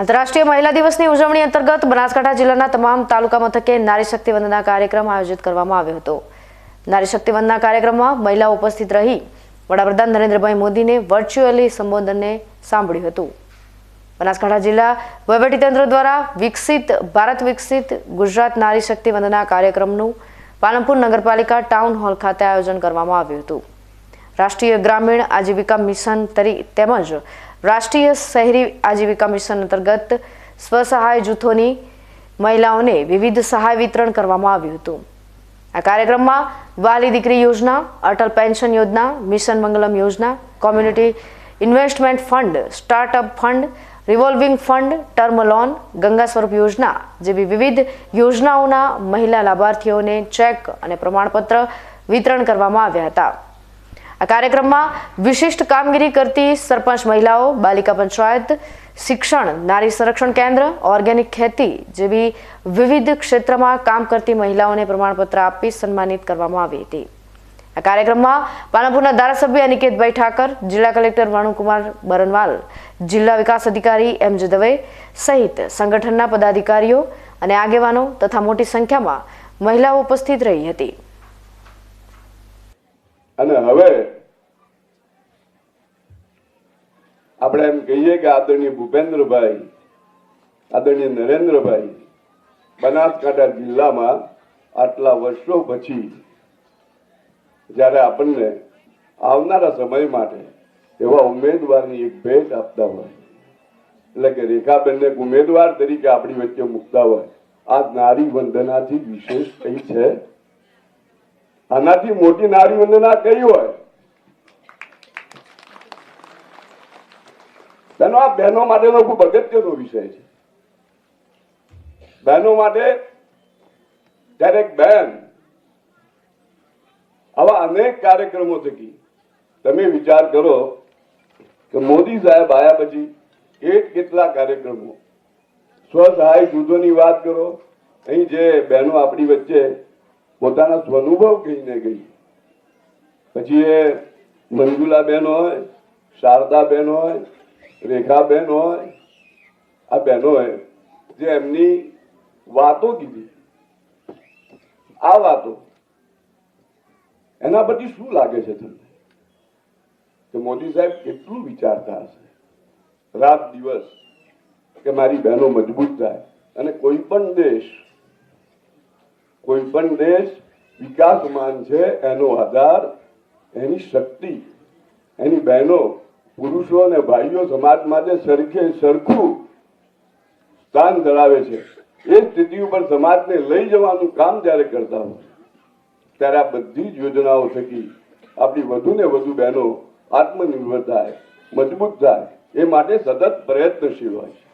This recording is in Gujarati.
આંતરરાષ્ટ્રીય મહિલા દિવસની ઉજવણી અંતર્ગત બનાસકાંઠા જિલ્લાના તમામ તાલુકા મથકે નારી શક્તિ વંદના કાર્યક્રમ આયોજિત કરવામાં આવ્યો હતો. નારી શક્તિ વંદના કાર્યક્રમમાં મહિલાઓ ઉપસ્થિત રહી વડાપ્રધાન નરેન્દ્રભાઈ મોદીને વર્ચ્યુઅલી સંબોધનને સાંભળ્યું હતું. બનાસકાંઠા જિલ્લા વહીવટીતંત્ર દ્વારા વિકસિત, ભારત વિકસિત ગુજરાત નારી શક્તિ વંદના કાર્યક્રમનું પાલનપુર નગરપાલિકા ટાઉન હોલ ખાતે આયોજન કરવામાં આવ્યું હતું. રાષ્ટ્રીય ગ્રામીણ આજીવિકા મિશન તરી તેમજ રાષ્ટ્રીય શહેરી આજીવિકા મિશન અંતર્ગત સ્વસહાય જૂથોની મહિલાઓને વિવિધ સહાય વિતરણ કરવામાં આવ્યું હતું. આ કાર્યક્રમમાં વાલી દીકરી યોજના, અટલ પેન્શન યોજના, મિશન મંગલમ યોજના, community investment fund, startup fund, revolving fund, term loan, Ganga Swaroop યોજના જેવી વિવિધ યોજનાઓના મહિલા લાભાર્થીઓને ચેક અને પ્રમાણપત્ર વિતરણ કરવામાં આવ્યા હતા. આ કાર્યક્રમમાં વિશિષ્ટ કામગીરી કરતી સરપંચ મહિલાઓ, બાલિકા પંચાયત, શિક્ષણ, નારી સંરક્ષણ કેન્દ્ર, ઓર્ગેનિક ખેતી જેવી વિવિધ ક્ષેત્રમાં કામ કરતી મહિલાઓને પ્રમાણપત્ર આપી સન્માનિત કરવામાં આવી હતી. આ કાર્યક્રમમાં પાલનપુરના ધારાસભ્ય અનિકેતભાઈ ઠાકર, જિલ્લા કલેક્ટર વાણુકુમાર બરનવાલ, જિલ્લા વિકાસ અધિકારી એમ જે દવે સહિત સંગઠનના પદાધિકારીઓ અને આગેવાનો તથા મોટી સંખ્યામાં મહિલાઓ ઉપસ્થિત રહી હતી. અને હવે આપણે એમ કહીએ કે આદરણીય ભૂપેન્દ્રભાઈ, આદરણીય નરેન્દ્રભાઈ, બનાસકાંઠા જિલ્લામાં આટલા વર્ષો પછી જ્યારે આપણને આવનારા સમય માટે એવા ઉમેદવારની એક ભેટ આપતા હોય, એટલે કે રેખાબેનને એક ઉમેદવાર તરીકે આપણી વચ્ચે મૂકતા હોય, આ નારી વંદનાથી વિશેષ કઈ છે? આનાથી મોટી નારી વંદના કઈ હોય. બહેનો આ બહેનો માટેનો ખૂબ અગત્યનો વિષય છે. બહેનો માટે દરેક બહેન આવા અનેક કાર્યક્રમો થકી, તમે વિચાર કરો કે મોદી સાહેબ આયા પછી કેટ કેટલા કાર્યક્રમો. સ્વસહાય જૂથોની વાત કરો. અહીં જે બહેનો આપણી વચ્ચે પોતાના સ્વનુભવ કહીને ગઈ. પછી એ મંજુલાબેન હોય, શારદાબેન હોય, રેખાબેન હોય, આ બહેનોએ જે એમની વાતો કીધી. આ વાતો. એના પછી શું લાગે છે તમને? કે મોદી સાહેબ કેટલું વિચારતા હશે? રાત દિવસ કે મારી બહેનો મજબૂત થાય અને કોઈ પણ દેશ કોઈ પણ દેશ વિકાસમાન છે, એનો આધાર, એની શક્તિ, એની બહેનો, પુરુષો અને ભાઈઓ સમાજ માટે સરખે સરખું સ્થાન ધરાવે છે. એ સ્થિતિ ઉપર સમાજને લઈ જવાનું કામ જ્યારે કરતા હોય, ત્યારે આ બધી જ યોજનાઓ થકી આપણી વધુ ને વધુ બહેનો આત્મનિર્ભર થાય, મજબૂત થાય, એ માટે સતત પ્રયત્નશીલ હોય છે.